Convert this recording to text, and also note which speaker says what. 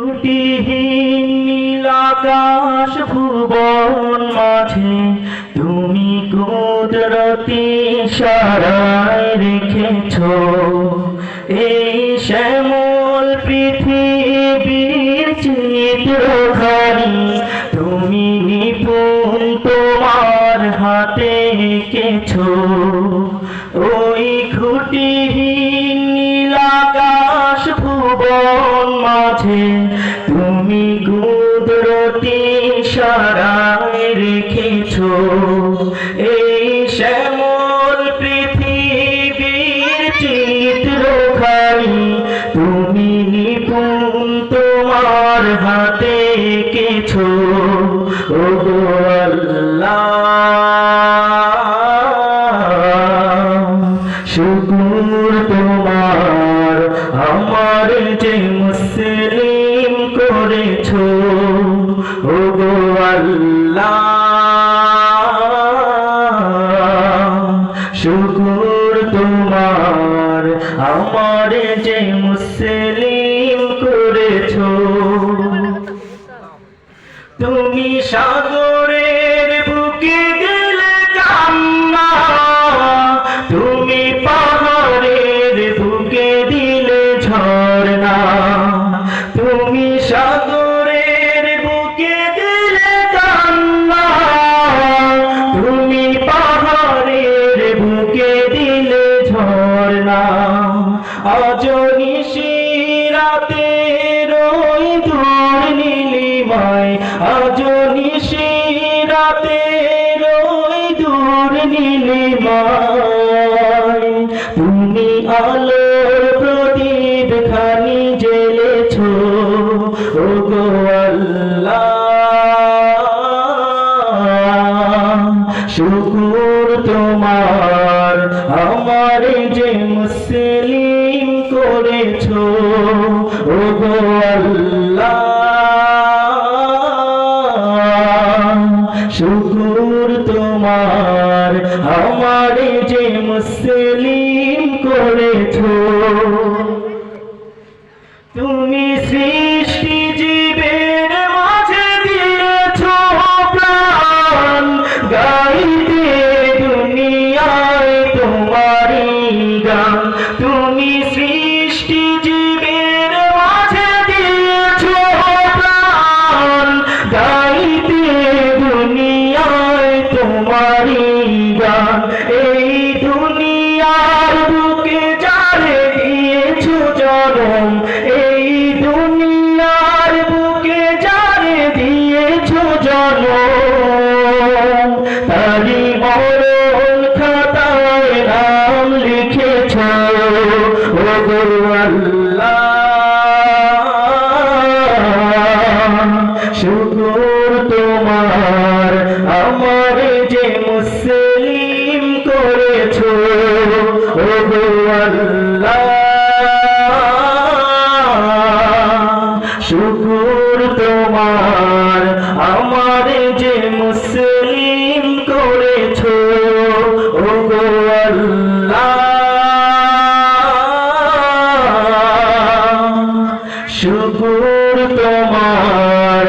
Speaker 1: ত্রুটিহীন নীল আকাশ ভুবন মাঝে, তুমি কুদরতি সারায় রেখেছ। এই শ্যামল পৃথিবীর চিত্রখানি তুমি নিপুণ তোমার হাতে এঁকেছ। ওই খুঁটিহীন মাঝে তুমি কুদরতি সারায় রেখেছ। এই শ্যামল পৃথিবীর চিত্রখানি তুমি নিপুণ তোমার হাতে এঁকেছ। ও করেছ ও গো শুকুর তোমার আমার যে মুসলিম করেছ। তুমি সাগরের পাহাড়ের বুকে দিলে ঝর্ণা। অজনি শিরাতে রই দূর নীলিমায়। অজনি শিরাতে রই দূর নীলিমায়। তুমি আলোর প্রদীপ খানি জেলেছ শুকুর তোমার, আমার যে মুসলিম করেছ ও আল্লাহ। শুকুর তোমার, আমার যে মুসলিম করেছ। তুমি জনম এই দুনিয়ার বুকে যারে দিয়েছ জনম তারি মরণ খাতায় নাম লিখেছ। ও গো আল্লাহ শুকুর তোমার, আমার যে শুকুর তোমার।